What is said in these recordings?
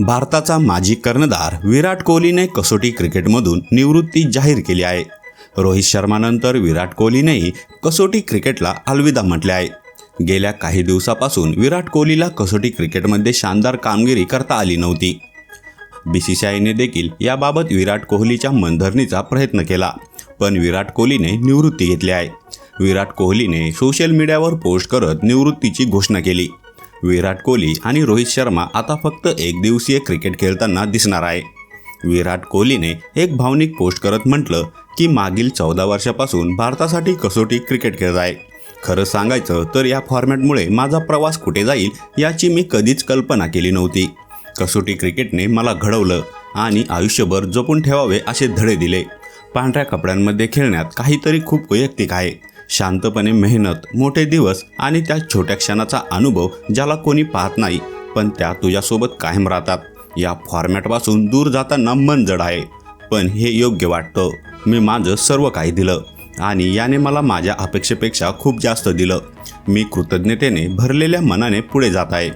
भारताचा माजी कर्णधार विराट कोहलीने कसोटी क्रिकेटमधून निवृत्ती जाहीर केली आहे. रोहित शर्मानंतर विराट कोहलीनेही कसोटी क्रिकेटला अलविदा म्हटले आहे. गेल्या काही दिवसापासून विराट कोहलीला कसोटी क्रिकेटमध्ये शानदार कामगिरी करता आली नव्हती. बी सी सी आयने देखील याबाबत विराट कोहलीच्या मनधरणीचा प्रयत्न केला पण विराट कोहलीने निवृत्ती घेतली आहे. विराट कोहलीने सोशल मीडियावर पोस्ट करत निवृत्तीची घोषणा केली. विराट कोहली आणि रोहित शर्मा आता फक्त एकदिवसीय क्रिकेट खेळताना दिसणार आहे. विराट कोहलीने एक भावनिक पोस्ट करत म्हटलं की मागील चौदा वर्षापासून भारतासाठी कसोटी क्रिकेट खेळत आहे. खरं सांगायचं तर या फॉर्मॅटमुळे माझा प्रवास कुठे जाईल याची मी कधीच कल्पना केली नव्हती. कसोटी क्रिकेटने मला घडवलं आणि आयुष्यभर जपून ठेवावे असे धडे दिले. पांढऱ्या कपड्यांमध्ये खेळण्यात काहीतरी खूप वैयक्तिक आहे. शांतपणे मेहनत मोठे दिवस आणि त्या छोट्या क्षणाचा अनुभव ज्याला कोणी पाहत नाही पण त्या तुझ्यासोबत कायम राहतात. या फॉर्मॅटपासून दूर जाताना मन जड आहे पण हे योग्य वाटतं. मी माझं सर्व काही दिलं आणि याने मला माझ्या अपेक्षेपेक्षा खूप जास्त दिलं. मी कृतज्ञतेने भरलेल्या मनाने पुढे जात आहे.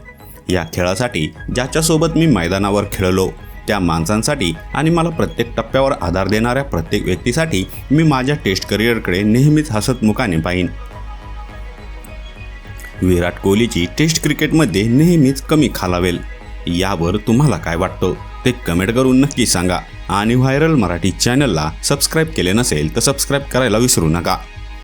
या खेळासाठी ज्याच्यासोबत मी मैदानावर खेळलो त्या माणसांसाठी आणि मला प्रत्येक टप्प्यावर आधार देणाऱ्या प्रत्येक व्यक्तीसाठी मी माझ्या टेस्ट करिअरकडे नेहमीच हसतमुखाने पाहीन. विराट कोहलीची टेस्ट क्रिकेटमध्ये नेहमीच कमी खालावेल. यावर तुम्हाला काय वाटतं? ते कमेंट करून नक्की सांगा. आणि व्हायरल मराठी चॅनलला सबस्क्राईब केले नसेल तर सबस्क्राईब करायला विसरू नका.